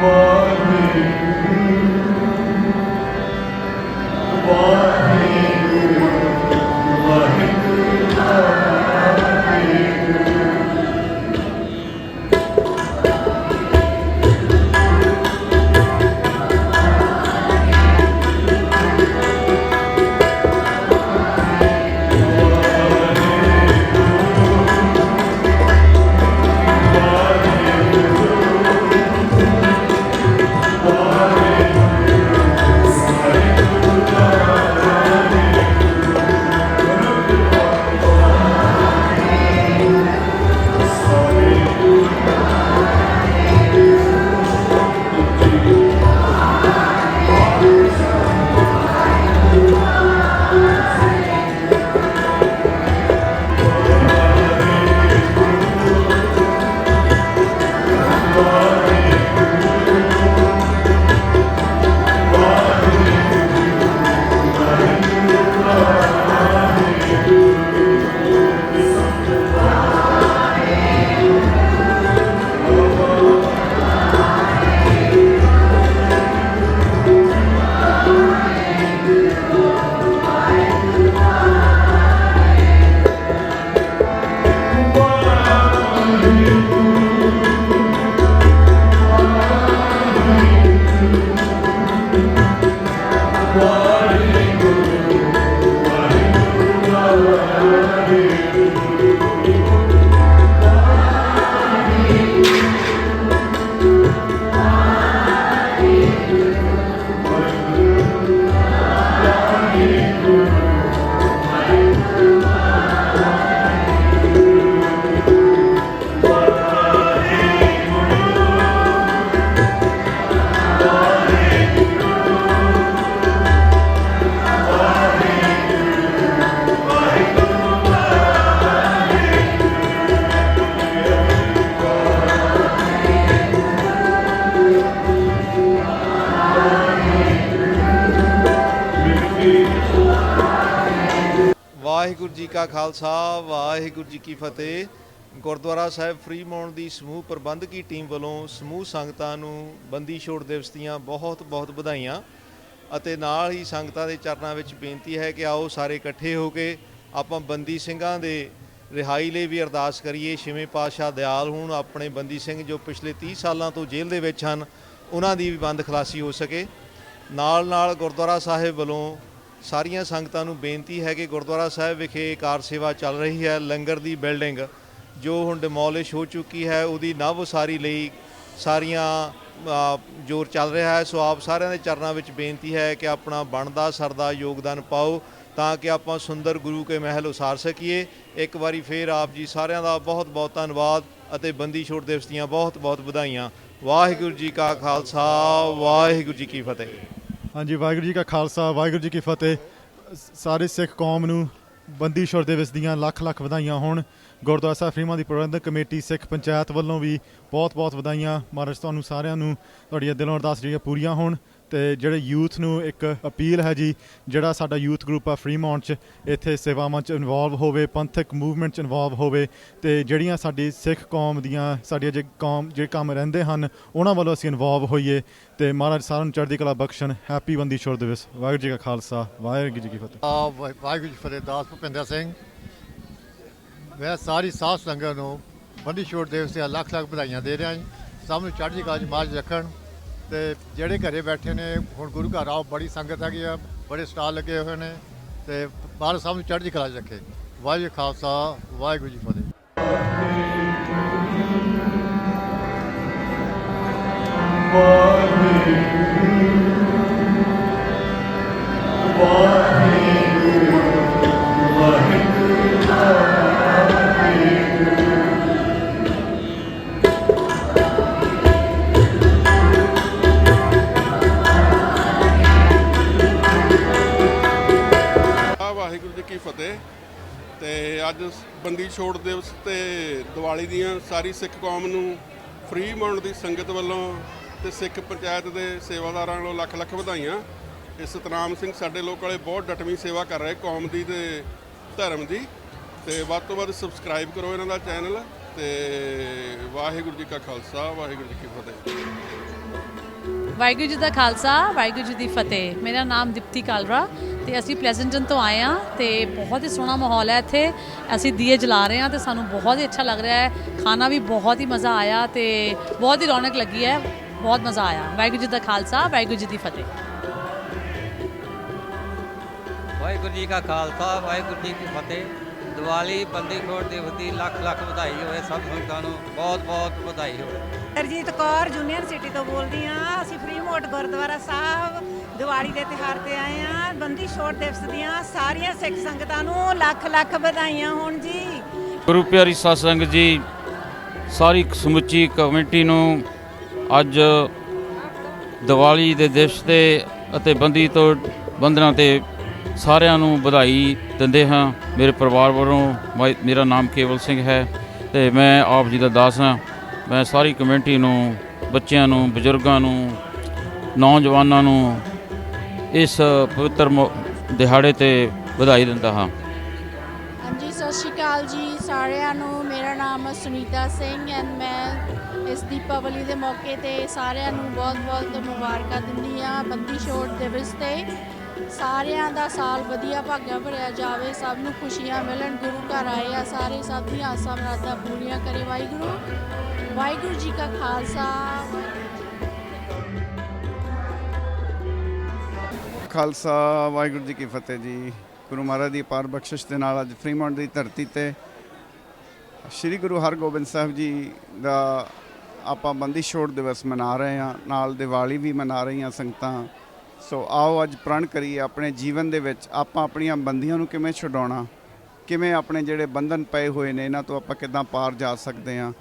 for me. Waheguru ji ਕਾ ਖਾਲਸਾ, ਵਾਹਿਗੁਰੂ ਜੀ ਕੀ ਫਤਿਹ। ਗੁਰਦੁਆਰਾ ਸਾਹਿਬ Fremont ਦੀ ਸਮੂਹ ਪ੍ਰਬੰਧਕੀ ਟੀਮ ਵੱਲੋਂ ਸਮੂਹ ਸੰਗਤਾਂ ਨੂੰ ਬੰਦੀ ਛੋੜ ਦਿਵਸ ਦੀਆਂ ਬਹੁਤ ਬਹੁਤ ਵਧਾਈਆਂ। ਅਤੇ ਨਾਲ ਹੀ ਸੰਗਤਾਂ ਦੇ ਚਰਨਾਂ ਵਿੱਚ ਬੇਨਤੀ ਹੈ ਕਿ ਆਓ ਸਾਰੇ ਇਕੱਠੇ ਹੋ ਕੇ ਆਪਾਂ ਬੰਦੀ ਸਿੰਘਾਂ ਦੇ ਰਿਹਾਈ ਲਈ ਵੀ ਅਰਦਾਸ ਕਰੀਏ। ਛੇਵੇਂ ਪਾਤਸ਼ਾਹ ਦਿਆਲ ਹੋਣ ਆਪਣੇ ਬੰਦੀ ਸਿੰਘ ਜੋ ਪਿਛਲੇ 30 ਸਾਲਾਂ ਤੋਂ ਜੇਲ੍ਹ ਦੇ ਵਿੱਚ ਹਨ, ਉਹਨਾਂ ਦੀ ਵੀ ਬੰਦ ਖਲਾਸੀ ਹੋ ਸਕੇ। ਨਾਲ ਨਾਲ ਗੁਰਦੁਆਰਾ ਸਾਹਿਬ ਵੱਲੋਂ ਸਾਰੀਆਂ ਸੰਗਤਾਂ ਨੂੰ ਬੇਨਤੀ ਹੈ ਕਿ ਗੁਰਦੁਆਰਾ ਸਾਹਿਬ ਵਿਖੇ ਕਾਰ ਸੇਵਾ ਚੱਲ ਰਹੀ ਹੈ, ਲੰਗਰ ਦੀ ਬਿਲਡਿੰਗ ਜੋ ਹੁਣ ਡਿਮੋਲਿਸ਼ ਹੋ ਚੁੱਕੀ ਹੈ, ਉਹਦੀ ਨਵ ਉਸਾਰੀ ਲਈ ਸਾਰੀਆਂ ਜ਼ੋਰ ਚੱਲ ਰਿਹਾ ਹੈ। ਸੋ ਆਪ ਸਾਰਿਆਂ ਦੇ ਚਰਨਾਂ ਵਿੱਚ ਬੇਨਤੀ ਹੈ ਕਿ ਆਪਣਾ ਬਣਦਾ, ਸਰਦਾ ਯੋਗਦਾਨ ਪਾਓ ਤਾਂ ਕਿ ਆਪਾਂ ਸੁੰਦਰ ਗੁਰੂ ਕੇ ਮਹਿਲ ਉਸਾਰ ਸਕੀਏ। ਇੱਕ ਵਾਰੀ ਫੇਰ ਆਪ ਜੀ ਸਾਰਿਆਂ ਦਾ ਬਹੁਤ ਬਹੁਤ ਧੰਨਵਾਦ ਅਤੇ ਬੰਦੀ ਛੋੜ ਦਿਵਸ ਦੀਆਂ ਬਹੁਤ ਬਹੁਤ ਵਧਾਈਆਂ। ਵਾਹਿਗੁਰੂ ਜੀ ਕਾ ਖਾਲਸਾ, ਵਾਹਿਗੁਰੂ ਜੀ ਕੀ ਫਤਿਹ। ਹਾਂਜੀ, ਵਾਹਿਗੁਰੂ ਜੀ ਕਾ ਖਾਲਸਾ, ਵਾਹਿਗੁਰੂ ਜੀ ਕੀ ਫਤਿਹ। ਸਾਰੇ ਸਿੱਖ ਕੌਮ ਨੂੰ ਬੰਦੀ ਛੋੜ ਦਿਵਸ ਦੀਆਂ ਲੱਖ ਲੱਖ ਵਧਾਈਆਂ ਹੋਣ। ਗੁਰਦੁਆਰਾ ਸਾਹਿਬ ਫਰੀਮਾ ਦੀ ਪ੍ਰਬੰਧਕ ਕਮੇਟੀ ਸਿੱਖ ਪੰਚਾਇਤ ਵੱਲੋਂ ਵੀ ਬਹੁਤ ਬਹੁਤ ਵਧਾਈਆਂ। ਮਹਾਰਾਜ ਤੁਹਾਨੂੰ ਸਾਰਿਆਂ ਨੂੰ ਤੁਹਾਡੀਆਂ ਦਿਲੋਂ ਅਰਦਾਸ ਜਿਹੜੀਆਂ ਪੂਰੀਆਂ ਹੋਣ। ਤੇ ਜਿਹੜੇ ਯੂਥ ਨੂੰ ਇੱਕ ਅਪੀਲ ਹੈ ਜੀ, ਜਿਹੜਾ ਸਾਡਾ ਯੂਥ ਗਰੁੱਪ ਆ ਫਰੀਮੌਂਟ ਚ, ਇੱਥੇ ਸੇਵਾਵਾਂ ਚ ਇਨਵੋਲਵ ਹੋਵੇ, ਪੰਥਕ ਮੂਵਮੈਂਟ ਚ ਇਨਵੋਲਵ ਹੋਵੇ, ਤੇ ਜਿਹੜੀਆਂ ਸਾਡੀ ਸਿੱਖ ਕੌਮ ਦੀਆਂ, ਸਾਡੀਆਂ ਜੇ ਕੌਮ ਜਿਹੜੇ ਕੰਮ ਰਹਿੰਦੇ ਹਨ, ਉਹਨਾਂ ਵੱਲੋਂ ਅਸੀਂ ਇਨਵੋਲਵ ਹੋਈਏ। ਤੇ ਮਹਾਰਾਜ ਸਾਰਿਆਂ ਨੂੰ ਚੜ੍ਹਦੀ ਕਲਾ ਬਖਸ਼ਣ ਹੈਪੀ ਬੰਦੀ ਛੋੜ ਦਿਵਸ। ਵਾਹਿਗੁਰੂ ਜੀ ਕਾ ਖਾਲਸਾ, ਵਾਹਿਗੁਰੂ ਜੀ ਕੀ ਫਤਿਹ। ਆ ਵਾਹਿਗੁਰੂ ਜੀ ਫਤਿਹ, ਦਾਸ ਭੁਪਿੰਦਰ ਸਿੰਘ। ਮੈਂ ਸਾਰੀ ਸਾਧ ਸੰਗਤ ਨੂੰ ਬੰਦੀ ਛੋੜ ਦਿਵਸ ਦੀਆਂ ਲੱਖ ਲੱਖ ਵਧਾਈਆਂ ਦੇ ਰਿਹਾ ਹਾਂ ਸਭ ਨੂੰ ਚੜ੍ਹਦੀ ਕਲਾ 'ਚ ਮਾਰਜ ਰੱਖਣ। ਤੇ ਜਿਹੜੇ ਘਰੇ ਬੈਠੇ ਨੇ, ਹੁਣ ਗੁਰੂ ਘਰ ਆਓ, ਬੜੀ ਸੰਗਤ ਹੈਗੀ ਆ, ਬੜੇ ਸਟਾਲ ਲੱਗੇ ਹੋਏ ਨੇ ਤੇ ਬਾਹਰ ਸਾਹਿਬ ਨੂੰ ਚੜ੍ਹਦੀ ਕਲਾ 'ਚ ਰੱਖੇ। ਵਾਹਿਗੁਰੂ ਖਾਲਸਾ, ਵਾਹਿਗੁਰੂ ਜੀ ਫਤਿਹ। ਆ ਫਤਿਹ। ਤੇ ਅੱਜ ਬੰਦੀ ਛੋੜ ਦਿਵਸ ਤੇ ਦੀਵਾਲੀ ਦੀਆਂ ਸਾਰੀ ਸਿੱਖ ਕੌਮ ਨੂੰ ਫ੍ਰੀ ਮਾਉਣ ਦੀ ਸੰਗਤ ਵੱਲੋਂ ਤੇ ਸਿੱਖ ਪੰਚਾਇਤ ਦੇ ਸੇਵਾਦਾਰਾਂ ਵੱਲੋਂ ਲੱਖ ਲੱਖ ਵਧਾਈਆਂ। ਇਹ ਸਤਨਾਮ ਸਿੰਘ ਸਾਡੇ ਲੋਕ ਵਾਲੇ ਬਹੁਤ ਡਟਵੀਂ ਸੇਵਾ ਕਰ ਰਹੇ ਕੌਮ ਦੀ ਤੇ ਧਰਮ ਦੀ। ਤੇ ਵੱਧ ਤੋਂ ਵੱਧ ਸਬਸਕ੍ਰਾਈਬ ਕਰੋ ਇਹਨਾਂ ਦਾ ਚੈਨਲ ਤੇ ਵਾਹਿਗੁਰੂ ਜੀ ਕਾ ਖਾਲਸਾ, ਵਾਹਿਗੁਰੂ ਜੀ ਕੀ ਫਤਿਹ। ਵਾਹਿਗੁਰੂ ਜੀ ਦਾ ਖਾਲਸਾ, ਵਾਹਿਗੁਰੂ ਜੀ ਦੀ ਫਤਿਹ। ਮੇਰਾ ਨਾਮ ਦੀਪਤੀ ਕਾਲਰਾ ਤੇ ਅਸੀਂ ਪਲੇਜ਼ੈਂਟਨ ਤੋਂ ਆਏ ਹਾਂ ਤੇ ਬਹੁਤ ਹੀ ਸੋਹਣਾ ਮਾਹੌਲ ਹੈ ਇੱਥੇ। ਅਸੀਂ ਦੀਏ ਜਲਾ ਰਹੇ ਹਾਂ ਤੇ ਸਾਨੂੰ ਬਹੁਤ ਹੀ ਅੱਛਾ ਲੱਗ ਰਿਹਾ ਹੈ। ਖਾਣਾ ਵੀ ਬਹੁਤ ਹੀ ਮਜ਼ਾ ਆਇਆ ਤੇ ਬਹੁਤ ਹੀ ਰੌਣਕ ਲੱਗੀ ਹੈ। ਬਹੁਤ ਮਜ਼ਾ ਆਇਆ। ਵਾਹਿਗੁਰੂ ਜੀ ਦਾ ਖਾਲਸਾ, ਵਾਹਿਗੁਰੂ ਜੀ ਦੀ ਫਤਿਹ। ਵਾਹਿਗੁਰੂ ਜੀ ਕਾ ਖਾਲਸਾ, ਵਾਹਿਗੁਰੂ ਜੀ ਕੀ ਫਤਿਹ। ਦੀਵਾਲੀ ਬੰਦੀ ਛੋੜ ਦਿਵਸ ਦੀ ਲੱਖ ਲੱਖ ਵਧਾਈ ਹੋਵੇ ਸਭ ਸੰਗਤਾਂ ਨੂੰ ਬਹੁਤ ਬਹੁਤ ਵਧਾਈ ਹੋਵੇ। ਹਰਜੀਤ ਕੌਰ ਜੂਨੀਅਰ ਸਿਟੀ ਤੋਂ ਬੋਲਦੀ ਆ ਅਸੀਂ ਫਰੀਮੋਟ ਗੁਰਦੁਆਰਾ ਸਾਹਿਬ ਦੀਵਾਲੀ ਦੇ ਤਿਉਹਾਰ ਤੇ ਆਏ ਆ ਬੰਦੀ ਛੋੜ ਦਿਵਸ ਦੀਆਂ ਸਾਰੀਆਂ ਸਿੱਖ ਸੰਗਤਾਂ ਨੂੰ ਲੱਖ ਲੱਖ ਵਧਾਈਆਂ ਹੋਣ ਜੀ। ਗੁਰੂ ਪਿਆਰੀ ਸਾਧ ਸੰਗਤ ਜੀ। ਸਾਰੀ ਸਮੁੱਚੀ ਕਮੇਟੀ ਨੂੰ ਅੱਜ ਦੀਵਾਲੀ ਦੇ ਦਿਵਸ ਤੇ ਅਤੇ ਬੰਦੀ ਤੋਂ ਬੰਧਨਾਂ ਤੇ ਸਾਰਿਆਂ ਨੂੰ ਵਧਾਈ ਦਿੰਦੇ ਹਾਂ। ਮੇਰੇ ਪਰਿਵਾਰ ਵੱਲੋਂ ਮੇਰਾ ਨਾਮ ਕੇਵਲ ਸਿੰਘ ਹੈ ਤੇ ਮੈਂ ਆਪ ਜੀ ਦਾ ਦਾਸ ਹਾਂ। ਮੈਂ ਸਾਰੀ ਕਮੇਟੀ ਨੂੰ, ਬੱਚਿਆਂ ਨੂੰ, ਬਜ਼ੁਰਗਾਂ ਨੂੰ, ਨੌਜਵਾਨਾਂ ਨੂੰ ਇਸ ਪਵਿੱਤਰ ਦਿਹਾੜੇ ਤੇ ਵਧਾਈ ਦਿੰਦਾ ਹਾਂ। ਹਾਂਜੀ, ਸਤਿ ਸ਼੍ਰੀ ਅਕਾਲ ਜੀ ਸਾਰਿਆਂ ਨੂੰ। ਮੇਰਾ ਨਾਮ ਸੁਨੀਤਾ ਸਿੰਘ ਐਂਡ ਮੈਂ ਇਸ ਦੀਪਾਵਲੀ ਦੇ ਮੌਕੇ ਤੇ ਸਾਰਿਆਂ ਨੂੰ ਬਹੁਤ-ਬਹੁਤ ਮੁਬਾਰਕਾਂ ਦਿੰਦੀ ਆ ਬੰਦੀ ਛੋੜ ਦਿਵਸ ਤੇ ਸਾਰਿਆਂ ਦਾ ਸਾਲ ਵਧੀਆ ਭਾਗਿਆ ਭਰਿਆ ਜਾਵੇ, ਸਭ ਨੂੰ ਖੁਸ਼ੀਆਂ ਮਿਲਣ, ਗੁਰੂ ਘਰ ਆਏ ਆ ਸਾਰੇ, ਸਭ ਦੀਆਂ ਆਸਾਂ ਮੁਰਾਦਾਂ ਪੂਰੀਆਂ ਕਰੇ। ਵਾਹਿਗੁਰੂ ਵਾਹਿਗੁਰੂ ਜੀ ਕਾ ਖਾਲਸਾ। ਖਾਲਸਾ, ਵਾਹਿਗੁਰੂ ਜੀ ਕੀ ਫਤਿਹ ਜੀ। ਗੁਰੂ ਮਹਾਰਾਜ ਦੀ ਪਾਰ ਬਖਸ਼ਿਸ਼ ਦੇ ਨਾਲ ਅੱਜ ਫਰੀਮੌਂਟ ਦੀ ਧਰਤੀ ਤੇ ਸ੍ਰੀ ਗੁਰੂ ਹਰਗੋਬਿੰਦ ਸਾਹਿਬ ਜੀ ਦਾ ਆਪਾਂ ਬੰਦੀ ਛੋੜ ਦਿਵਸ ਮਨਾ ਰਹੇ ਹਾਂ। ਨਾਲ ਦੀਵਾਲੀ ਵੀ ਮਨਾ ਰਹੀਆਂ ਸੰਗਤਾਂ। ਸੋ ਆਓ ਅੱਜ ਪ੍ਰਣ ਕਰੀਏ ਆਪਣੇ ਜੀਵਨ ਦੇ ਵਿੱਚ ਆਪਾਂ ਆਪਣੀਆਂ ਬੰਦੀਆਂ ਨੂੰ ਕਿਵੇਂ ਛਡਾਉਣਾ? ਕਿਵੇਂ ਆਪਣੇ ਜਿਹੜੇ ਬੰਧਨ ਪਏ ਹੋਏ ਨੇ, ਇਹਨਾਂ ਤੋਂ ਆਪਾਂ ਕਿੱਦਾਂ ਪਾਰ ਜਾ ਸਕਦੇ ਹਾਂ?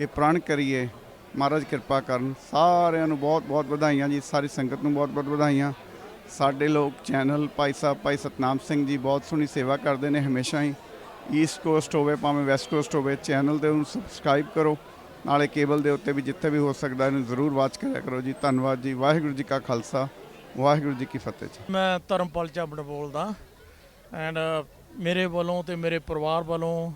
ਇਹ ਪ੍ਰਣ ਕਰੀਏ। ਮਹਾਰਾਜ ਕਿਰਪਾ ਕਰਨ। ਸਾਰਿਆਂ ਨੂੰ ਬਹੁਤ ਬਹੁਤ ਵਧਾਈਆਂ ਜੀ। ਸਾਰੀ ਸੰਗਤ ਨੂੰ ਬਹੁਤ ਬਹੁਤ ਵਧਾਈਆਂ। ਸਾਡੇ ਲੋਕ ਚੈਨਲ ਭਾਈ ਸਾਹਿਬ, ਭਾਈ ਸਤਨਾਮ ਸਿੰਘ ਜੀ ਬਹੁਤ ਸੋਹਣੀ ਸੇਵਾ ਕਰਦੇ ਨੇ ਹਮੇਸ਼ਾ ਹੀ। ਈਸਟ ਕੋਸਟ ਹੋਵੇ, ਭਾਵੇਂ ਵੈਸਟ ਕੋਸਟ ਹੋਵੇ, ਚੈਨਲ ਤੇ ਉਹਨੂੰ ਸਬਸਕ੍ਰਾਈਬ ਕਰੋ। ਨਾਲੇ ਕੇਬਲ ਦੇ ਉੱਤੇ ਵੀ ਜਿੱਥੇ ਵੀ ਹੋ ਸਕਦਾ, ਇਹਨੂੰ ਜ਼ਰੂਰ ਵਾਚ ਕਰਿਆ ਕਰੋ ਜੀ। ਧੰਨਵਾਦ ਜੀ। ਵਾਹਿਗੁਰੂ ਜੀ ਕਾ ਖਾਲਸਾ। ਵਾਹਿਗੁਰੂ ਜੀ ਕੀ ਫਤਿਹ ਜੀ। ਮੈਂ ਧਰਮਪਾਲ ਝਾਬੜ ਬੋਲਦਾ। ਐਂਡ ਮੇਰੇ ਵੱਲੋਂ ਤੇ ਮੇਰੇ ਪਰਿਵਾਰ ਵੱਲੋਂ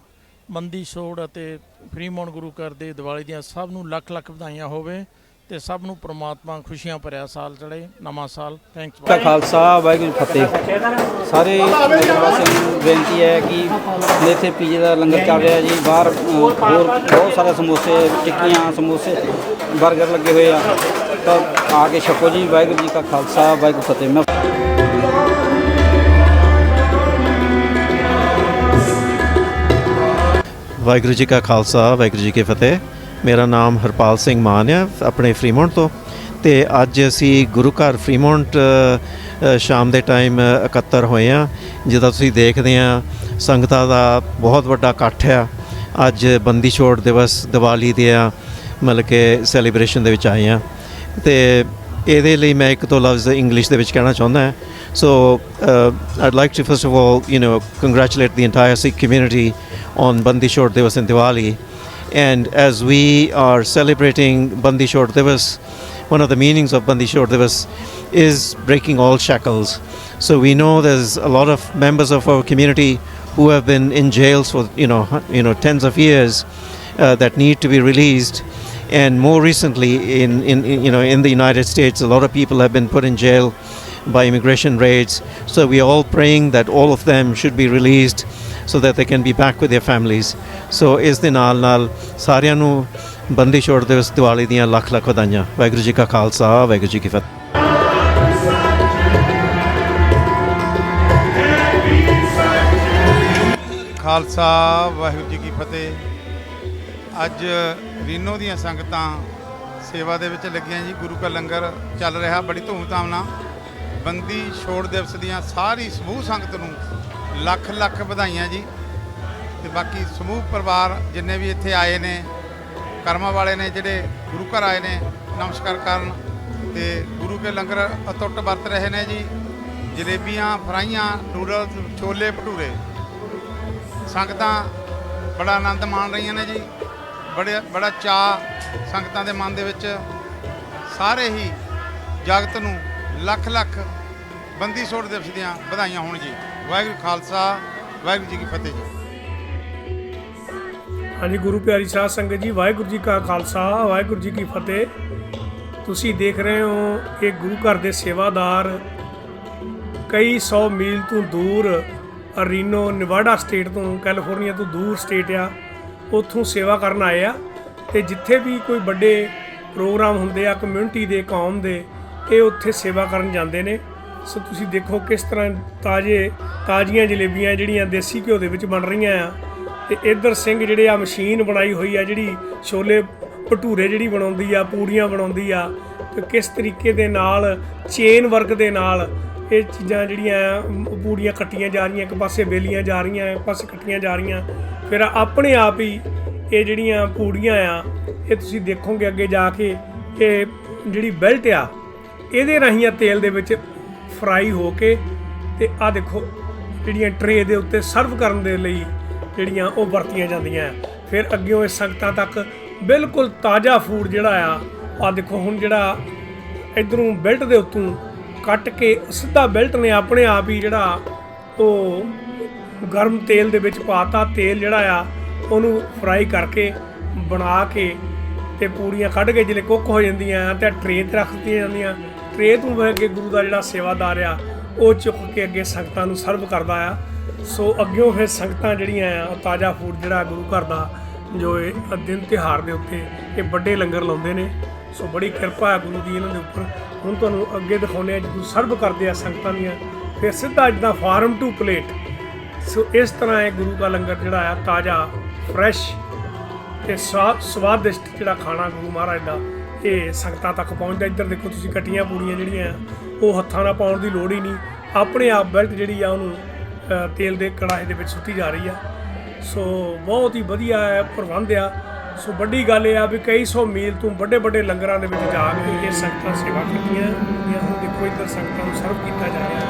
ਮੰਦੀ ਛੋੜ ਅਤੇ ਫਰੀਮੌਂਟ ਗੁਰੂ ਘਰ ਦੇ ਦੀਵਾਲੀ ਦੀਆਂ ਸਭ ਨੂੰ ਲੱਖ ਲੱਖ ਵਧਾਈਆਂ ਹੋਵੇ ਤੇ ਸਭ ਨੂੰ ਪ੍ਰਮਾਤਮਾ ਖੁਸ਼ੀਆਂ ਭਰਿਆ ਸਾਲ ਚੜੇ ਨਵਾਂ ਸਾਲ। ਥੈਂਕਸ ਕਾ ਖਾਲਸਾ ਵਾਹਿਗੁਰੂ ਫਤਿਹ। ਸਾਰੇ ਵਾਸੀਆਂ ਨੂੰ ਬੇਨਤੀ ਹੈ ਕਿ ਇੱਥੇ ਪੀਜੇ ਦਾ ਲੰਗਰ ਚੱਲ ਰਿਹਾ ਜੀ। ਬਾਹਰ ਹੋਰ ਬਹੁਤ ਸਾਰੇ ਸਮੋਸੇ ਟਿੱਕੀਆਂ ਸਮੋਸੇ 버ਗਰ ਲੱਗੇ ਹੋਏ ਆ। ਤਾਂ ਆ ਕੇ ਛਕੋ ਜੀ, ਵਾਹਿਗੁਰੂ ਜੀ ਕਾ ਖਾਲਸਾ, ਵਾਹਿਗੁਰੂ ਫਤਿਹ। ਮੈਂ ਵਾਹਿਗੁਰੂ ਜੀ ਕਾ ਖਾਲਸਾ, ਵਾਹਿਗੁਰੂ ਜੀ ਕੀ ਫਤਿਹ। ਮੇਰਾ ਨਾਮ ਹਰਪਾਲ ਸਿੰਘ ਮਾਨ ਹੈ ਆਪਣੇ ਫਰੀਮੌਂਟ ਤੋਂ। ਤੇ ਅੱਜ ਅਸੀਂ ਗੁਰੂ ਘਰ ਫਰੀਮੌਂਟ ਸ਼ਾਮ ਦੇ ਟਾਈਮ ਇਕੱਤਰ ਹੋਏ ਆ। ਜਿੱਦਾਂ ਤੁਸੀਂ ਦੇਖਦੇ ਆ, ਸੰਗਤਾਂ ਦਾ ਬਹੁਤ ਵੱਡਾ ਇਕੱਠ ਆ। ਅੱਜ ਬੰਦੀ ਛੋੜ ਦਿਵਸ ਦੀਵਾਲੀ ਦੇ ਆ, ਮਤਲਬ ਕਿ ਸੈਲੀਬ੍ਰੇਸ਼ਨ ਦੇ ਵਿੱਚ ਆਏ ਆ। ਤੇ ਇਹਦੇ ਲਈ ਮੈਂ ਇੱਕ ਦੋ ਲਫ਼ਜ਼ ਇੰਗਲਿਸ਼ ਦੇ ਵਿੱਚ ਕਹਿਣਾ ਚਾਹੁੰਦਾ ਹਾਂ so I'd like to first of all you know congratulate the entire Sikh community on Bandi Shor Divas in Diwali. And as we are celebrating Bandi Shor Divas, one of the meanings of Bandi Shor Divas is breaking all shackles. So we know there's a lot of members of our community who have been in jails for you know hu- you know tens of years uh, that need to be released. And more recently, in, in, in you know in the United States, a lot of people have been put in jail by immigration raids. So we are all praying that all of them should be released so that they can be back with their families. So ਇਸ ਦੇ ਨਾਲ ਨਾਲ ਸਾਰਿਆਂ ਨੂੰ ਬੰਦੀ ਛੋੜ ਦਿਵਸ ਦੀਵਾਲੀ ਦੀਆਂ ਲੱਖ ਲੱਖ ਵਧਾਈਆਂ ਵਾਹਿਗੁਰੂ ਜੀ ਕਾ ਖਾਲਸਾ ਵਾਹਿਗੁਰੂ ਜੀ ਕੀ ਫਤਿਹ ਖਾਲਸਾ ਵਾਹਿਗੁਰੂ ਜੀ ਕੀ ਫਤਿਹ ਅੱਜ ਰੀਨੋ ਦੀਆਂ ਸੰਗਤਾਂ ਸੇਵਾ ਦੇ ਵਿੱਚ ਲੱਗੀਆਂ ਜੀ। ਗੁਰੂ ਕਾ ਲੰਗਰ ਚੱਲ ਰਿਹਾ, ਬੜੀ ਧੂਮਧਾਮ ਨਾਲ। ਬੰਦੀ ਛੋੜ ਦਿਵਸ ਦੀਆਂ ਸਾਰੀ ਸਮੂਹ ਸੰਗਤ ਨੂੰ ਲੱਖ ਲੱਖ ਵਧਾਈਆਂ ਜੀ। ਤੇ ਬਾਕੀ ਸਮੂਹ ਪਰਿਵਾਰ ਜਿੰਨੇ ਵੀ ਇੱਥੇ ਆਏ ਨੇ, ਕਰਮਾਂ ਵਾਲੇ ਨੇ, ਜਿਹੜੇ ਗੁਰੂ ਘਰ ਆਏ ਨੇ, ਨਮਸਕਾਰ ਕਰਨ ਤੇ ਗੁਰੂ ਕੇ ਲੰਗਰ ਅਤੁੱਟ ਵਰਤ ਰਹੇ ਨੇ ਜੀ। ਜਲੇਬੀਆਂ, ਫਰਾਈਆਂ, ਨੂਡਲਸ, ਛੋਲੇ ਭਟੂਰੇ। ਸੰਗਤਾਂ ਬੜਾ ਆਨੰਦ ਮਾਣ ਰਹੀਆਂ ਨੇ ਜੀ। ਬੜੇ, ਬੜਾ ਚਾਅ ਸੰਗਤਾਂ ਦੇ ਮਨ ਦੇ ਵਿੱਚ ਸਾਰੇ ਹੀ ਜਗਤ ਨੂੰ ਲੱਖ ਲੱਖ ਬੰਦੀ ਛੋੜ ਦਿਵਸ ਦੀਆਂ ਵਧਾਈਆਂ ਹੋਣ ਜੀ। ਵਾਹਿਗੁਰੂ ਖਾਲਸਾ, ਵਾਹਿਗੁਰੂ ਜੀ ਕੀ ਫਤਿਹ ਜੀ। ਹਾਂਜੀ, ਗੁਰੂ ਪਿਆਰੀ ਸਾਧ ਸੰਗਤ ਜੀ, ਵਾਹਿਗੁਰੂ ਜੀ ਕਾ ਖਾਲਸਾ, ਵਾਹਿਗੁਰੂ ਜੀ ਕੀ ਫਤਿਹ। ਤੁਸੀਂ ਦੇਖ ਰਹੇ ਹੋ ਇਹ ਗੁਰੂ ਘਰ ਦੇ ਸੇਵਾਦਾਰ ਕਈ ਸੌ ਮੀਲ ਤੋਂ ਦੂਰ ਅਰੀਨੋ ਨਿਵਾਡਾ ਸਟੇਟ ਤੋਂ, ਕੈਲੀਫੋਰਨੀਆ ਤੋਂ ਦੂਰ ਸਟੇਟ ਆ। ਉੱਥੋਂ ਸੇਵਾ ਕਰਨ ਆਏ ਆ ਤੇ ਜਿੱਥੇ ਵੀ ਕੋਈ ਵੱਡੇ ਪ੍ਰੋਗਰਾਮ ਹੁੰਦੇ ਆ ਕਮਿਊਨਿਟੀ ਦੇ, ਕੌਮ ਦੇ, ਇਹ ਉੱਥੇ ਸੇਵਾ ਕਰਨ ਜਾਂਦੇ ਨੇ। ਸੋ ਤੁਸੀਂ ਦੇਖੋ ਕਿਸ ਤਰ੍ਹਾਂ ਤਾਜ਼ੇ, ਤਾਜ਼ੀਆਂ ਜਲੇਬੀਆਂ ਜਿਹੜੀਆਂ ਦੇਸੀ ਘਿਓ ਦੇ ਵਿੱਚ ਬਣ ਰਹੀਆਂ ਆ। ਤੇ ਇੱਧਰ ਸਿੰਘ ਜਿਹੜੇ ਆ, ਮਸ਼ੀਨ ਬਣਾਈ ਹੋਈ ਆ, ਜਿਹੜੀ ਛੋਲੇ ਭਟੂਰੇ ਜਿਹੜੀ ਬਣਾਉਂਦੀ ਆ, ਪੂੜੀਆਂ ਬਣਾਉਂਦੀ ਆ, ਤੇ ਕਿਸ ਤਰੀਕੇ ਦੇ ਨਾਲ, ਚੇਨ ਵਰਕ ਦੇ ਨਾਲ ਇਹ ਚੀਜ਼ਾਂ ਜਿਹੜੀਆਂ ਆ, ਪੂੜੀਆਂ ਕੱਟੀਆਂ ਜਾ ਰਹੀਆਂ ਇੱਕ ਪਾਸੇ ਬੇਲੀਆਂ ਜਾ ਰਹੀਆਂ ਇੱਕ ਪਾਸੇ ਕੱਟੀਆਂ ਜਾ ਰਹੀਆਂ। ਫਿਰ ਆਪਣੇ ਆਪ ਹੀ ਇਹ ਜਿਹੜੀਆਂ ਪੂੜੀਆਂ ਆ ਇਹ ਤੁਸੀਂ ਦੇਖੋਗੇ ਅੱਗੇ ਜਾ ਕੇ ਇਹ ਜਿਹੜੀ ਬੈਲਟ ਆ ਇਹਦੇ ਰਾਹੀਂ ਆ ਤੇਲ ਦੇ ਵਿੱਚ ਫਰਾਈ ਹੋ ਕੇ ਤੇ ਆ ਦੇਖੋ ਜਿਹੜੀਆਂ ਟਰੇ ਦੇ ਉੱਤੇ ਸਰਵ ਕਰਨ ਦੇ ਲਈ ਜਿਹੜੀਆਂ ਉਹ ਵਰਤੀਆਂ ਜਾਂਦੀਆਂ ਆ। ਫਿਰ ਅੱਗਿਓਂ ਇਹ ਸੰਗਤਾਂ ਤੱਕ ਬਿਲਕੁਲ ਤਾਜ਼ਾ ਫੂਡ ਜਿਹੜਾ ਆ ਆ ਦੇਖੋ ਹੁਣ ਜਿਹੜਾ ਇਧਰੋਂ ਬੈਲਟ ਦੇ ਉੱਤੋਂ ਕੱਟ ਕੇ ਸਿੱਧਾ ਬੈਲਟ ਨੇ ਆਪਣੇ ਆਪ ਹੀ ਜਿਹੜਾ ਉਹ ਗਰਮ ਤੇਲ ਦੇ ਵਿੱਚ ਪਾਤਾ। ਤੇਲ ਜਿਹੜਾ ਆ, ਉਹਨੂੰ ਫਰਾਈ ਕਰਕੇ ਬਣਾ ਕੇ ਤੇ ਪੂੜੀਆਂ ਕੱਢ ਕੇ ਜਿਹੜੇ ਕੁੱਕ ਹੋ ਜਾਂਦੀਆਂ ਤੇ ਟਰੇ ਤੇ ਰੱਖ ਦਿੱਤੀਆਂ ਜਾਂਦੀਆਂ। ਟਰੇ ਤੋਂ ਬਹਿ ਕੇ ਗੁਰੂ ਦਾ ਜਿਹੜਾ ਸੇਵਾਦਾਰ ਆ, ਉਹ ਚੁੱਕ ਕੇ ਅੱਗੇ ਸੰਗਤਾਂ ਨੂੰ ਸਰਵ ਕਰਦਾ ਆ। ਸੋ ਅੱਗਿਓਂ ਫਿਰ ਸੰਗਤਾਂ ਜਿਹੜੀਆਂ ਆ, ਉਹ ਤਾਜ਼ਾ ਫੂਡ ਜਿਹੜਾ ਗੁਰੂ ਘਰ ਦਾ ਜੋ ਇਹ ਦਿਨ ਤਿਉਹਾਰ ਦੇ ਉੱਤੇ ਇਹ ਵੱਡੇ ਲੰਗਰ ਲਾਉਂਦੇ ਨੇ। ਸੋ ਬੜੀ ਕਿਰਪਾ ਹੈ ਗੁਰੂ ਦੀ ਇਹਨਾਂ ਦੇ ਉੱਪਰ। ਹੁਣ ਤੁਹਾਨੂੰ ਅੱਗੇ ਦਿਖਾਉਂਦੇ ਆ ਜਦੋਂ ਸਰਵ ਕਰਦੇ ਆ ਸੰਗਤਾਂ ਦੀਆਂ, ਫਿਰ ਸਿੱਧਾ ਜਿੱਦਾਂ ਫਾਰਮ ਟੂ ਪਲੇਟ। ਸੋ ਇਸ ਤਰ੍ਹਾਂ ਇਹ ਗੁਰੂ ਦਾ ਲੰਗਰ ਜਿਹੜਾ ਆ, ਤਾਜ਼ਾ, ਫਰੈਸ਼ ਤੇ ਸਵਾ- ਸਵਾਦਿਸ਼ਟ ਜਿਹੜਾ ਖਾਣਾ ਗੁਰੂ ਮਹਾਰਾਜ ਦਾ, ਇਹ ਸੰਗਤਾਂ ਤੱਕ ਪਹੁੰਚਦਾ। ਇੱਧਰ ਦੇਖੋ ਤੁਸੀਂ ਕਟੀਆਂ ਪੂੜੀਆਂ ਜਿਹੜੀਆਂ ਆ ਉਹ ਹੱਥਾਂ ਨਾਲ ਪਾਉਣ ਦੀ ਲੋੜ ਹੀ ਨਹੀਂ। ਆਪਣੇ ਆਪ ਬੈਲਟ ਜਿਹੜੀ ਆ, ਉਹਨੂੰ ਤੇਲ ਦੇ ਕੜਾਹੇ ਦੇ ਵਿੱਚ ਸੁੱਟੀ ਜਾ ਰਹੀ ਆ। ਸੋ ਬਹੁਤ ਹੀ ਵਧੀਆ ਪ੍ਰਬੰਧ ਆ। ਸੋ ਵੱਡੀ ਗੱਲ ਇਹ ਆ ਵੀ ਕਈ ਸੌ ਮੀਲ ਤੋਂ ਵੱਡੇ ਵੱਡੇ ਲੰਗਰਾਂ ਦੇ ਵਿੱਚ ਜਾ ਕੇ ਇਹ ਸੰਗਤਾਂ ਸੇਵਾ ਕੀਤੀਆਂ ਹੁੰਦੀਆਂ ਹੁਣ ਦੇਖੋ ਇੱਧਰ ਸੰਗਤਾਂ ਨੂੰ ਸਰਵ ਕੀਤਾ ਜਾ ਰਿਹਾ।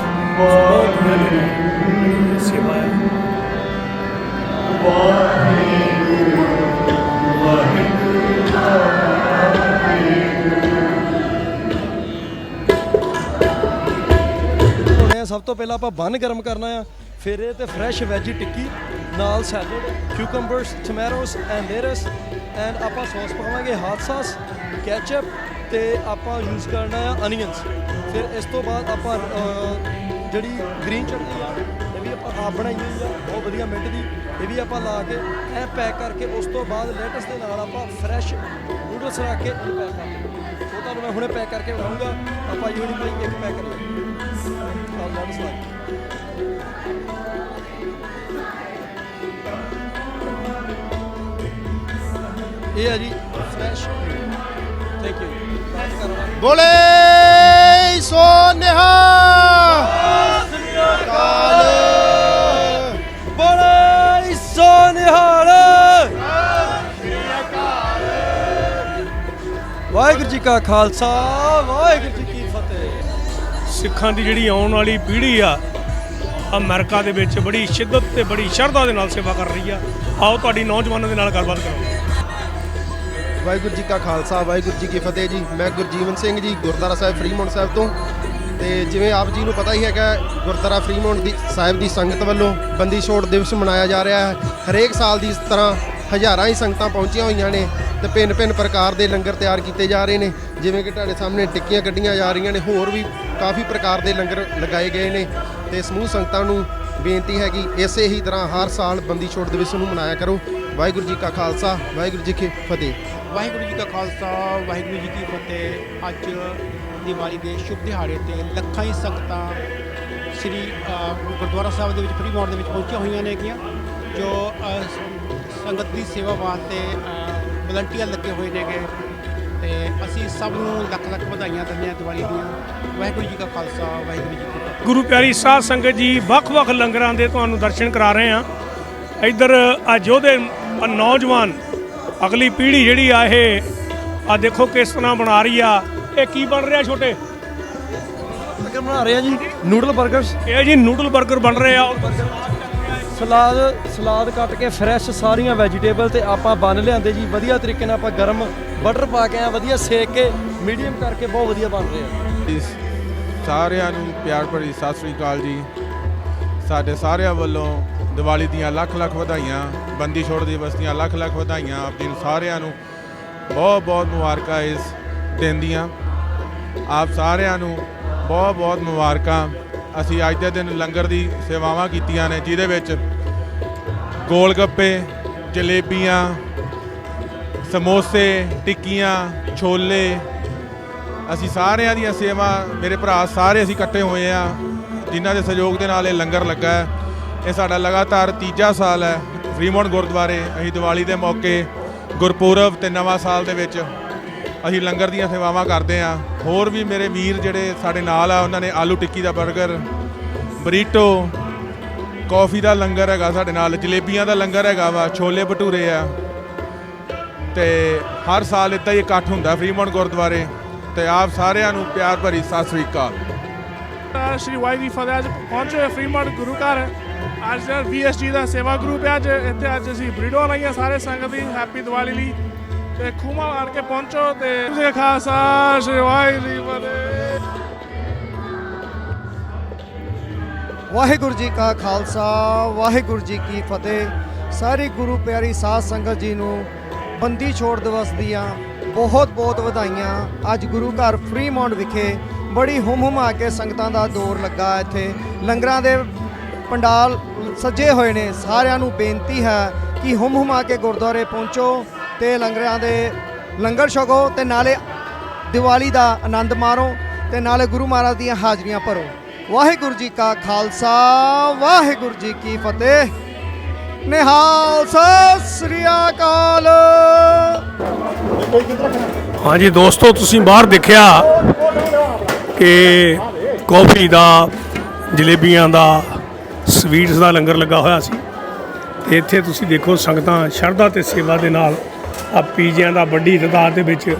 ਸੋ ਸੇਵਾ ਹੈ। ਹੋਣੇ ਆ। ਸਭ ਤੋਂ ਪਹਿਲਾਂ ਆਪਾਂ ਬੰਨ ਗਰਮ ਕਰਨਾ ਆ। ਫਿਰ ਇਹ ਤੇ ਫਰੈਸ਼ ਵੈਜੀ ਟਿੱਕੀ। ਨਾਲ salad cucumbers tomatoes and lettuce and ਆਪਾਂ ਸੌਸ ਪਾਵਾਂਗੇ ਹਾਟ ਸਾਸ ਕੈਚਅਪ ਤੇ ਆਪਾਂ ਯੂਜ਼ ਕਰਨਾ ਆ ਅਨੀਅਨਸ ਫਿਰ ਇਸ ਤੋਂ ਬਾਅਦ ਆਪਾਂ ਜਿਹੜੀ ਗ੍ਰੀਨ ਚਟਨੀ ਆ, ਇਹ ਵੀ ਆਪਾਂ ਆਪ ਬਣਾਈ ਹੋਈ ਆ, ਬਹੁਤ ਵਧੀਆ ਮਿੰਟ ਦੀ। ਇਹ ਵੀ ਆਪਾਂ ਲਾ ਕੇ ਇਹ ਪੈਕ ਕਰਕੇ ਉਸ ਤੋਂ ਬਾਅਦ ਲੇਟਸ ਦੇ ਨਾਲ ਆਪਾਂ ਫਰੈਸ਼ ਨੂਡਲਸ ਰੱਖ ਕੇ ਇਹਨੂੰ ਪੈਕ ਕਰ ਉਹ ਤੁਹਾਨੂੰ ਮੈਂ ਹੁਣੇ ਪੈਕ ਕਰਕੇ ਬਣਾਉਂਗਾ ਆਪਾਂ ਯੂਨਿਟ ਭਾਈ ਇੱਕ ਪੈਕ ਕਰ ਲਵਾਂਗੇ ਆਲ ਲੈਟਸ ਲਾਈਕ ਇਹ ਹੈ ਜੀ। ਫਰੈਸ਼ ਥੈਂਕ ਯੂ ਬਾਤ ਕਰਵਾ ਬੋਲੇ ਸੋ ਨਿਹਾ। ਬੋਲੇ ਸੋ ਨਿਹਾਲ। ਵਾਹਿਗੁਰੂ ਜੀ ਕਾ ਖਾਲਸਾ ਵਾਹਿਗੁਰੂ ਜੀ ਕੀ ਫਤਿਹ। ਸਿੱਖਾਂ ਦੀ ਜਿਹੜੀ ਆਉਣ ਵਾਲੀ ਪੀੜ੍ਹੀ ਆ ਅਮਰੀਕਾ ਦੇ ਵਿੱਚ ਬੜੀ ਸ਼ਿੱਦਤ ਤੇ ਬੜੀ ਸ਼ਰਧਾ ਦੇ ਨਾਲ ਸੇਵਾ ਕਰ ਰਹੀ ਆ। ਆਓ ਤੁਹਾਡੀ ਨੌਜਵਾਨਾਂ ਦੇ ਨਾਲ ਗੱਲਬਾਤ ਕਰਾਂਗੇ। ਵਾਹਿਗੁਰੂ ਜੀ ਕਾ ਖਾਲਸਾ, ਵਾਹਿਗੁਰੂ ਜੀ ਕੀ ਫਤਿਹ ਜੀ। ਮੈਂ ਗੁਰਜੀਵਨ ਸਿੰਘ ਜੀ, ਗੁਰਦੁਆਰਾ ਸਾਹਿਬ, ਫਰੀਮੌਂਟ ਸਾਹਿਬ ਤੋਂ। ਤੇ ਜਿਵੇਂ ਆਪ ਜੀ ਨੂੰ ਪਤਾ ਹੀ ਹੈਗਾ, ਗੁਰਦੁਆਰਾ ਫਰੀਮੌਂਟ ਦੀ ਸਾਹਿਬ ਦੀ ਸੰਗਤ ਵੱਲੋਂ ਬੰਦੀ ਛੋੜ ਦਿਵਸ ਮਨਾਇਆ ਜਾ ਰਿਹਾ ਹੈ। ਹਰੇਕ ਸਾਲ ਦੀ ਇਸ ਤਰ੍ਹਾਂ ਹਜ਼ਾਰਾਂ ਹੀ ਸੰਗਤਾਂ ਪਹੁੰਚੀਆਂ ਹੋਈਆਂ ਨੇ ਤੇ ਭਿੰਨ ਭਿੰਨ ਪ੍ਰਕਾਰ ਦੇ ਲੰਗਰ ਤਿਆਰ ਕੀਤੇ ਜਾ ਰਹੇ ਨੇ। ਜਿਵੇਂ ਕਿ ਤੁਹਾਡੇ ਸਾਹਮਣੇ ਟਿੱਕੀਆਂ ਕੱਢੀਆਂ ਜਾ ਰਹੀਆਂ ਨੇ, ਹੋਰ ਵੀ ਕਾਫੀ ਪ੍ਰਕਾਰ ਦੇ ਲੰਗਰ ਲਗਾਏ ਗਏ ਨੇ। ਤੇ ਸਮੂਹ ਸੰਗਤਾਂ ਨੂੰ ਬੇਨਤੀ ਹੈ ਕਿ ਇਸੇ ਹੀ ਤਰ੍ਹਾਂ ਹਰ ਸਾਲ ਬੰਦੀ ਛੋੜ ਦਿਵਸ ਨੂੰ ਮਨਾਇਆ ਕਰੋ। ਵਾਹਿਗੁਰੂ ਜੀ ਕਾ ਖਾਲਸਾ, ਵਾਹਿਗੁਰੂ ਜੀ ਕੀ ਫਤਿਹ। ਵਾਹਿਗੁਰੂ ਜੀ ਕਾ ਖਾਲਸਾ, ਵਾਹਿਗੁਰੂ ਜੀ ਕੀ ਫਤਿਹ। ਅੱਜ ਦੀਵਾਲੀ ਦੇ ਸ਼ੁਭ ਦਿਹਾੜੇ ਤੇ ਲੱਖਾਂ ਹੀ ਸੰਗਤਾਂ ਸ੍ਰੀ ਗੁਰਦੁਆਰਾ ਸਾਹਿਬ ਦੇ ਵਿੱਚ ਫਰੀ ਫਰੀਮੌਂਟ ਦੇ ਵਿੱਚ ਪਹੁੰਚੀਆਂ ਹੋਈਆਂ ਨੇਗੀਆਂ ਜੋ ਸੰਗਤ ਦੀ ਸੇਵਾ ਵਾਸਤੇ ਵਲੰਟੀਅਰ ਲੱਗੇ ਹੋਏ ਨੇਗੇ। ਤੇ ਅਸੀਂ ਸਭ ਨੂੰ ਲੱਖ ਲੱਖ ਵਧਾਈਆਂ ਦਿੰਦੇ ਹਾਂ ਦੀਵਾਲੀ ਦੀਆਂ। ਵਾਹਿਗੁਰੂ ਜੀ ਕਾ ਖਾਲਸਾ, ਵਾਹਿਗੁਰੂ ਜੀ ਕੀ ਫਤਿਹ। ਗੁਰੂ ਪਿਆਰੀ ਸਾਧ ਸੰਗਤ ਜੀ ਵੱਖ-ਵੱਖ ਲੰਗਰਾਂ ਦੇ ਤੁਹਾਨੂੰ ਦਰਸ਼ਨ ਕਰਾ ਰਹੇ ਹਾਂ। ਇੱਧਰ ਆ ਨੌਜਵਾਨ ਅਗਲੀ ਪੀੜ੍ਹੀ ਜਿਹੜੀ ਆ ਇਹ ਆ ਦੇਖੋ ਕਿਸ ਤਰ੍ਹਾਂ ਬਣਾ ਰਹੀ ਆ। ਇਹ ਕੀ ਬਣ ਰਿਹਾ ਛੋਟੇ? ਬਰਗਰ ਬਣਾ ਰਹੇ ਆ ਜੀ ਨੂਡਲ ਬਰਗਰਸ ਇਹ ਜੀ ਨੂਡਲ 버ਗਰ ਬਣ ਰਹੇ ਆ। ਸਲਾਦ ਸਲਾਦ ਕੱਟ ਕੇ ਫਰੈਸ਼ ਸਾਰੀਆਂ ਵੈਜੀਟੇਬਲ ਤੇ ਆਪਾਂ ਬਨ ਲਿਆਂਦੇ ਜੀ। ਵਧੀਆ ਤਰੀਕੇ ਨਾਲ ਆਪਾਂ ਗਰਮ ਬਟਰ ਪਾ ਕੇ ਆ ਵਧੀਆ ਸੇਕ ਕੇ ਮੀਡੀਅਮ ਕਰਕੇ ਬਹੁਤ ਵਧੀਆ ਬਣ ਰਹੇ ਆ। ਸਾਰਿਆਂ ਨੂੰ ਪਿਆਰ ਭਰੀ ਸਤਿ ਸ੍ਰੀ ਅਕਾਲ ਜੀ। ਸਾਡੇ ਸਾਰਿਆਂ ਵੱਲੋਂ ਦੀਵਾਲੀ ਦੀਆਂ ਲੱਖ ਲੱਖ ਵਧਾਈਆਂ, ਬੰਦੀ ਛੋੜ ਦਿਵਸ ਦੀਆਂ ਲੱਖ ਲੱਖ ਵਧਾਈਆਂ ਆਪ ਜੀ ਨੂੰ ਸਾਰਿਆਂ ਨੂੰ, ਬਹੁਤ ਬਹੁਤ ਮੁਬਾਰਕਾਂ ਇਸ ਦਿਨ ਦੀਆਂ। ਆਪ ਸਾਰਿਆਂ ਨੂੰ ਬਹੁਤ ਬਹੁਤ ਮੁਬਾਰਕਾਂ। ਅਸੀਂ ਅੱਜ ਦੇ ਦਿਨ ਲੰਗਰ ਦੀ ਸੇਵਾਵਾਂ ਕੀਤੀਆਂ ਨੇ, ਜਿਹਦੇ ਵਿੱਚ ਗੋਲ ਗੱਪੇ ਜਲੇਬੀਆਂ, ਸਮੋਸੇ, ਟਿੱਕੀਆਂ, ਛੋਲੇ, ਅਸੀਂ ਸਾਰਿਆਂ ਦੀਆਂ ਸੇਵਾ, ਮੇਰੇ ਭਰਾ ਸਾਰੇ ਅਸੀਂ ਇਕੱਠੇ ਹੋਏ ਆ ਜਿਨ੍ਹਾਂ ਦੇ ਸਹਿਯੋਗ ਦੇ ਨਾਲ ਇਹ ਲੰਗਰ ਲੱਗਾ ਹੈ। ਇਹ ਸਾਡਾ ਲਗਾਤਾਰ ਤੀਜਾ ਸਾਲ ਹੈ ਫਰੀਮੌਂਟ ਗੁਰਦੁਆਰੇ, ਅਸੀਂ ਦੀਵਾਲੀ ਦੇ ਮੌਕੇ ਗੁਰਪੁਰਬ ਤੇ ਨਵਾਂ ਸਾਲ ਦੇ ਵਿੱਚ ਅਸੀਂ ਲੰਗਰ ਦੀਆਂ ਸੇਵਾਵਾਂ ਕਰਦੇ ਆ ਹੋਰ ਵੀ ਮੇਰੇ ਵੀਰ ਜਿਹੜੇ ਸਾਡੇ ਨਾਲ ਆ, ਉਹਨਾਂ ਨੇ ਆਲੂ ਟਿੱਕੀ ਦਾ 버ਗਰ ਬਰੀਟੋ, ਕਾਫੀ ਦਾ ਲੰਗਰ ਹੈਗਾ ਸਾਡੇ ਨਾਲ, ਜਲੇਬੀਆਂ ਦਾ ਲੰਗਰ ਹੈਗਾ ਵਾ, ਛੋਲੇ ਭਟੂਰੇ ਆ। ਤੇ ਹਰ ਸਾਲ ਇਦਾਂ ਹੀ ਇਕੱਠ ਹੁੰਦਾ ਫਰੀਮੌਂਟ ਗੁਰਦੁਆਰੇ ਤੇ ਆਪ ਸਾਰਿਆਂ ਨੂੰ ਪਿਆਰ ਭਰੀ ਸਤਿ ਸ੍ਰੀ ਅਕਾਲ। ਸ਼੍ਰੀ ਵਾਹਿਗੁਰੂ ਜੀ ਫਤਿਹ, ਅੱਜ ਪਹੁੰਚੇ ਹੋਏ ਫਰੀਮੌਂਟ ਗੁਰੂ ਘਰ। ਅੱਜ ਵੀਐਸਜੀ ਦਾ ਸੇਵਾ ਗਰੁੱਪ ਹੈ ਅੱਜ, ਇੱਥੇ ਅੱਜ ਅਸੀਂ ਬਰੀਡੋ ਲਾਈਆਂ ਸਾਰੇ ਸੰਗਤ ਦੀ ਹੈਪੀ ਦੀਵਾਲੀ ਲਈ। ਤੇ ਖੂਮਾ ਆਣ ਕੇ ਪਹੁੰਚੋ ਤੇ ਜੀ ਕਾ ਖਾਲਸਾ ਵਾਹਿਗੁਰੂ ਜੀ ਕੀ ਵਾਹਿਗੁਰੂ ਜੀ ਕਾ ਖਾਲਸਾ, ਵਾਹਿਗੁਰੂ ਜੀ ਕੀ ਫਤਿਹ। ਸਾਰੇ ਗੁਰੂ ਪਿਆਰੀ ਸਾਧ ਸੰਗਤ ਜੀ ਨੂੰ ਬੰਦੀ ਛੋੜ ਦਿਵਸ ਦੀਆਂ ਬਹੁਤ ਬਹੁਤ ਵਧਾਈਆਂ। ਅੱਜ ਗੁਰੂ ਘਰ ਫਰੀਮੌਂਟ ਵਿਖੇ ਬੜੀ ਹੁਮ ਹੁਮਾ ਕੇ ਸੰਗਤਾਂ ਦਾ ਦੌਰ ਲੱਗਾ ਇੱਥੇ। ਲੰਗਰਾਂ ਦੇ ਪੰਡਾਲ ਸੱਜੇ ਹੋਏ ਨੇ। ਸਾਰਿਆਂ ਨੂੰ ਬੇਨਤੀ ਹੈ ਕਿ ਹੁਮ ਹੁਮਾ ਕੇ ਗੁਰਦੁਆਰੇ ਪਹੁੰਚੋ ਤੇ ਲੰਗਰਾਂ ਦੇ ਲੰਗਰ ਛਕੋ ਤੇ ਨਾਲੇ ਦੀਵਾਲੀ ਦਾ ਆਨੰਦ ਮਾਣੋ ਤੇ ਨਾਲੇ ਗੁਰੂ ਮਹਾਰਾਜ ਦੀਆਂ ਹਾਜ਼ਰੀਆਂ ਭਰੋ। ਵਾਹਿਗੁਰੂ ਜੀ ਕਾ ਖਾਲਸਾ, ਵਾਹਿਗੁਰੂ ਜੀ ਕੀ ਫਤਿਹ। ਨਿਹਾਲ, ਸਤਿ ਸ੍ਰੀ ਅਕਾਲ। ਹਾਂਜੀ ਦੋਸਤੋ, ਤੁਸੀਂ ਬਾਹਰ ਦੇਖਿਆ ਕਿ ਕੌਫੀ ਦਾ, ਜਲੇਬੀਆਂ ਦਾ ਸਵੀਟਸ ਦਾ ਲੰਗਰ ਲੱਗਾ ਹੋਇਆ ਸੀ। ਤੇ ਇੱਥੇ ਤੁਸੀਂ ਦੇਖੋ ਸੰਗਤਾਂ ਸ਼ਰਧਾ ਤੇ ਸੇਵਾ ਦੇ ਨਾਲ ਆ ਪੀਜ਼ਿਆਂ ਦਾ ਵੱਡੀ ਤਾਦਾਦ ਦੇ ਵਿੱਚ